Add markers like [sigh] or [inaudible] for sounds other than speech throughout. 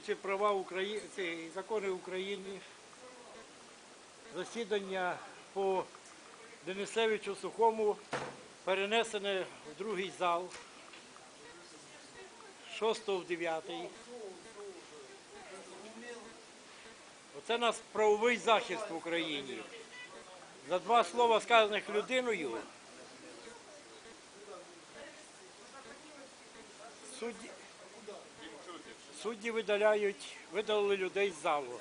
Права України, закони України, засідання по Денисевичу Сухому перенесене в другий зал 6 в 9. Оце нас правовий захист в Україні. За два слова сказаних людиною судді, Судді видаляють, видалили людей з залу.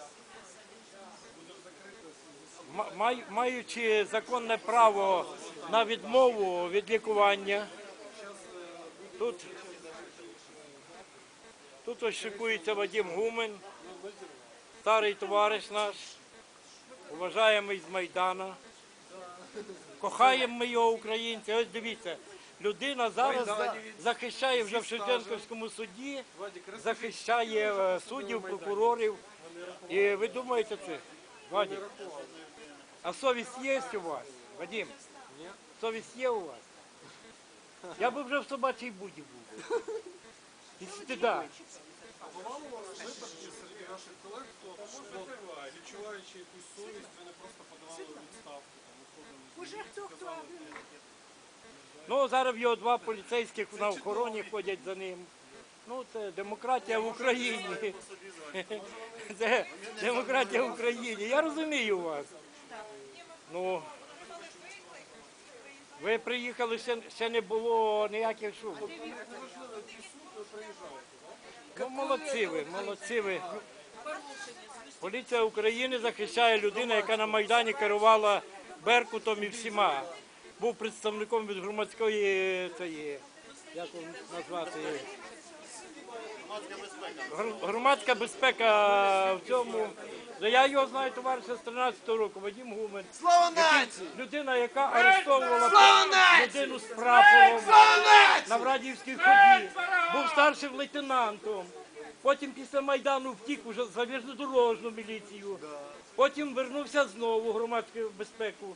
Ма- Маючи законне право на відмову від лікування, тут, тут ось шикується Вадим Гумен, старий товариш наш, уважаємий з Майдана. Кохаємо ми його українці. Ось дивіться, людина зараз за- захищає вже в Шевченківському суді, захищає е, суддів, прокурорів. І ви думаєте це? Вадим? А совість є у вас? Вадим? Совість є у вас? Я би вже в собачій буді був. [laughs] І стида. Бувало у вас випадки серед ваших колег, хто от, відчуваючи якусь совість, ви не просто подавали у відставку, там. Уже хто хто Ну, зараз його два поліцейських на охороні ходять за ним. Ну, це демократія в Україні. [laughs] Це демократія в Україні. Я розумію вас. Ну, ви приїхали, ще, не було ніяких шумів. Ну, молодці ви, молодці ви. Поліція України захищає людину, яка на Майдані керувала Беркутом і всіма. Був представником від громадської цієї, як назвати? Громадська безпека в цьому. Я його знаю товариша з 13-го року, Вадим Гумен. Слава нації! Людина, яка арештовувала людину з прапором на Врадівській ході, був старшим лейтенантом. Потім після Майдану втік уже за железнодорожну міліцію. Потім вернувся знову в громадську безпеку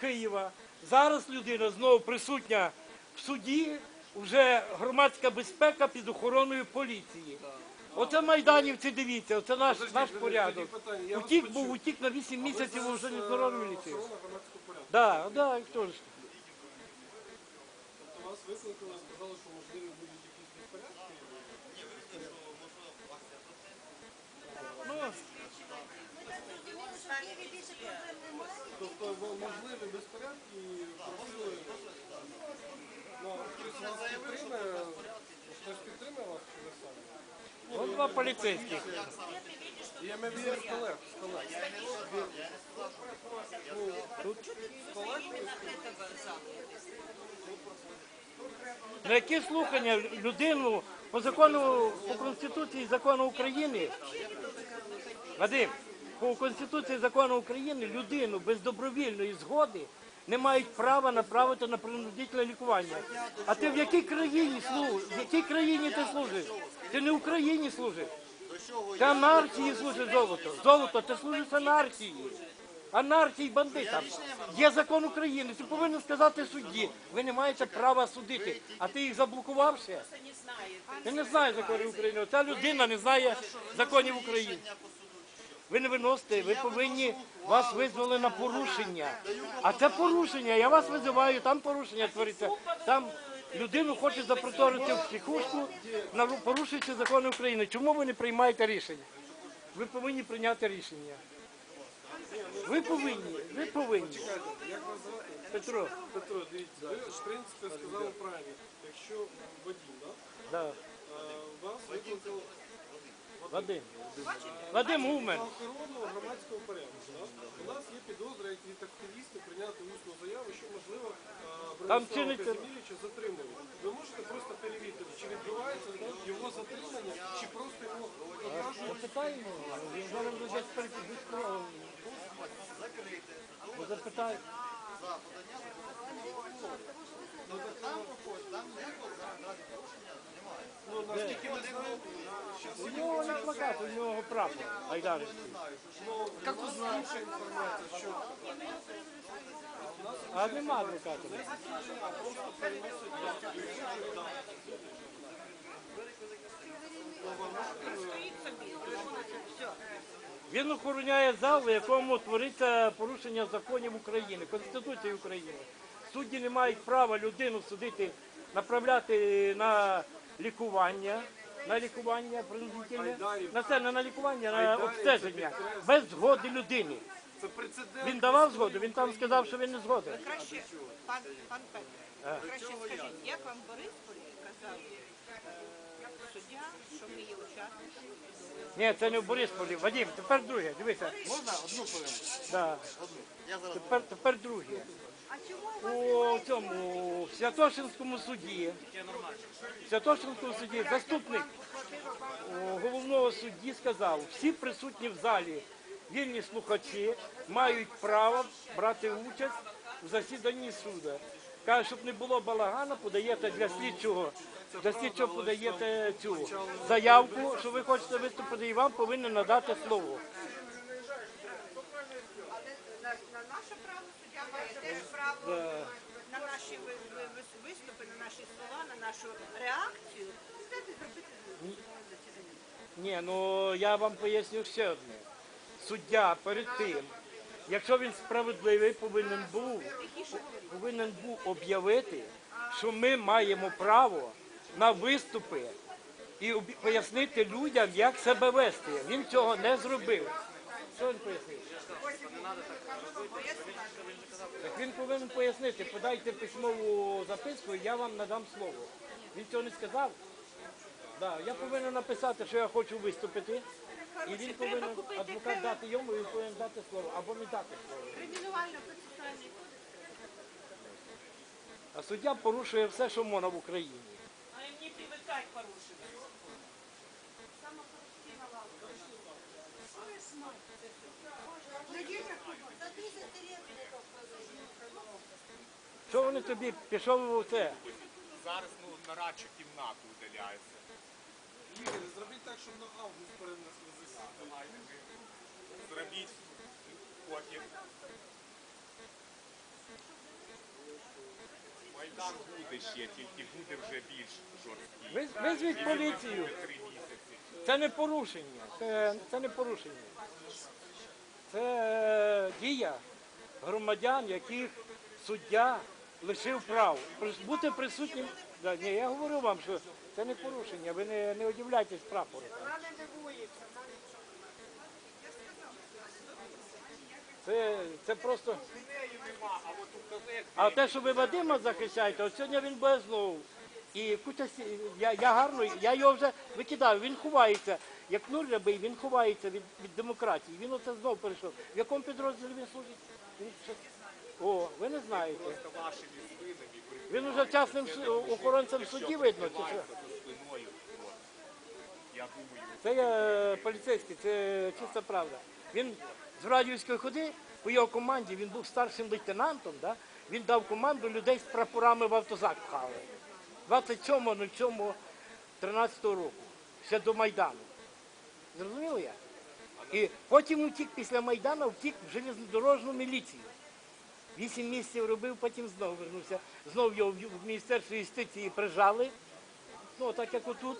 Києва. Зараз людина знову присутня в суді, вже громадська безпека під охороною поліції. Оце майданівці, дивіться, оце наш, наш порядок. Утік був, утік на 8 місяців у железнодорожну міліцію. Так, так, хто ж. Тобто вас викликали, сказали, що можливі будуть якісь безпорядки? Ну, Тобто можливі безпорядки і просили, ну, хтось вас підтримує, хтось підтримує вас чи ви самі? от два поліцейських. Я маю в виду з колег, з колег. На які слухання людину по закону, по Конституції закону України, Вадим, по Конституції закону України людину без добровільної згоди не мають права направити на принудительне лікування. А ти в якій країні служиш? В якій країні ти служиш? Ти не в Україні служиш. Ти анархії служиш золото. Золото, ти служиш анархії. Анархії бандитам. Є закон України. Ти повинен сказати судді. Ви не маєте права судити. А ти їх заблокував ще? Ти не знаєш законів України. Ця людина не знає законів України. Ви не виносите, ви повинні, вас визвали на порушення. А це порушення, я вас визиваю, там порушення твориться. Там людину хочуть запроторити в психушку, порушуючи закони України. Чому ви не приймаєте рішення? Ви повинні прийняти рішення. Ви повинні, ви повинні. Петро, Петро, дивіться, ви ж в принципі сказали правильно. Якщо водій, да? да. е, вас викликали Вадим. Вадим Гумен. охорону громадського порядку. У нас є підозра, від активістів прийняти усну заяву, що можливо е, Бронислава чиниться- Казимировича затримують. Ви можете просто перевірити, чи відбувається його затримання, чи просто його покажуть. Запитаємо, він зараз буде десь перед Ви запитайте. Ну, наскільки ми знаємо, У нього на плакат, у нього прапор. Айдарівський. ну, як ви знаєте, інша інформація, що А нема адвоката. Він охороняє зал, в якому твориться порушення законів України, Конституції України. Судді не мають права людину судити, направляти на лікування, на лікування принудительне, на це не на лікування, на обстеження, без згоди людини. Це прецедент. Він давав згоду, він там сказав, що він не згоден. Краще, пан, пан Петре, краще скажіть, як вам Борисполі казав е, суддя, що ми є учасники? Ні, це не в Борисполі. Вадим, тепер друге, дивися. Можна одну хвилину? Да. Я зараз Тепер, тепер друге. У цьому в Святошинському суді, в Святошинському суді заступник головного судді сказав, всі присутні в залі вільні слухачі мають право брати участь у засіданні суду. Каже, щоб не було балагану, подаєте для слідчого. Для слідчого подаєте цю заявку, що ви хочете виступити, і вам повинні надати слово. на, на наше право суддя має теж право на наші ви- ви- ви- виступи, на наші слова, на нашу реакцію. Ні, ну я вам поясню ще одне. Суддя перед тим, якщо він справедливий, повинен був повинен був об'явити, що ми маємо право на виступи і пояснити людям, як себе вести. Він цього не зробив. Що він пояснив? Так він повинен пояснити, подайте письмову записку, і я вам надам слово. Він цього не сказав? Да, я повинен написати, що я хочу виступити. І він повинен адвокат дати йому, він повинен дати слово або не дати слово. Кримінально-процесуальний кодекс. А суддя порушує все, що можна в Україні. А їм не привикать порушити. Що вони тобі пішов у це? Зараз ну, на радшу кімнату удаляється. Ігор, зробіть так, щоб на август перенесли засідання. Зробіть потім. Майдан буде ще, тільки буде вже більш жорсткий. Виз- Визвіть поліцію. Три місяці. Це не порушення. Це, це не порушення. Це е, дія громадян, яких суддя лишив прав. Бути присутнім. Да, ні, я говорю вам, що це не порушення. Ви не, не удивляйтесь прапору. Це, це просто. А те, що ви Вадима захищаєте, от сьогодні він буде знову. І сі- я, я гарно, я його вже викидаю, він ховається. Як нуль рябий, він ховається від, від демократії. Він оце знову перейшов. В якому підрозділі він служить? О, ви не знаєте. Він уже частним су- охоронцем суді видно, чи що? От. Я Це є поліцейський, це чиста правда. Він з радіївської ходи, по його команді, він був старшим лейтенантом, да? він дав команду людей з прапорами в автозак пхали. 27.07.13 року, ще до Майдану. Зрозуміло я? І потім утік після Майдану, втік в железнодорожну міліцію. Вісім місяців робив, потім знову вернувся. Знову його в Міністерство юстиції прижали. Ну, так як отут,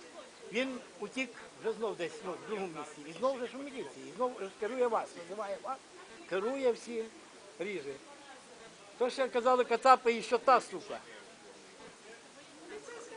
він утік вже знов десь ну, в другому місці. І знову вже ж у міліції. І знову ж керує вас, називає вас, керує всі ріже. То ще казали Кацапи і що та сука.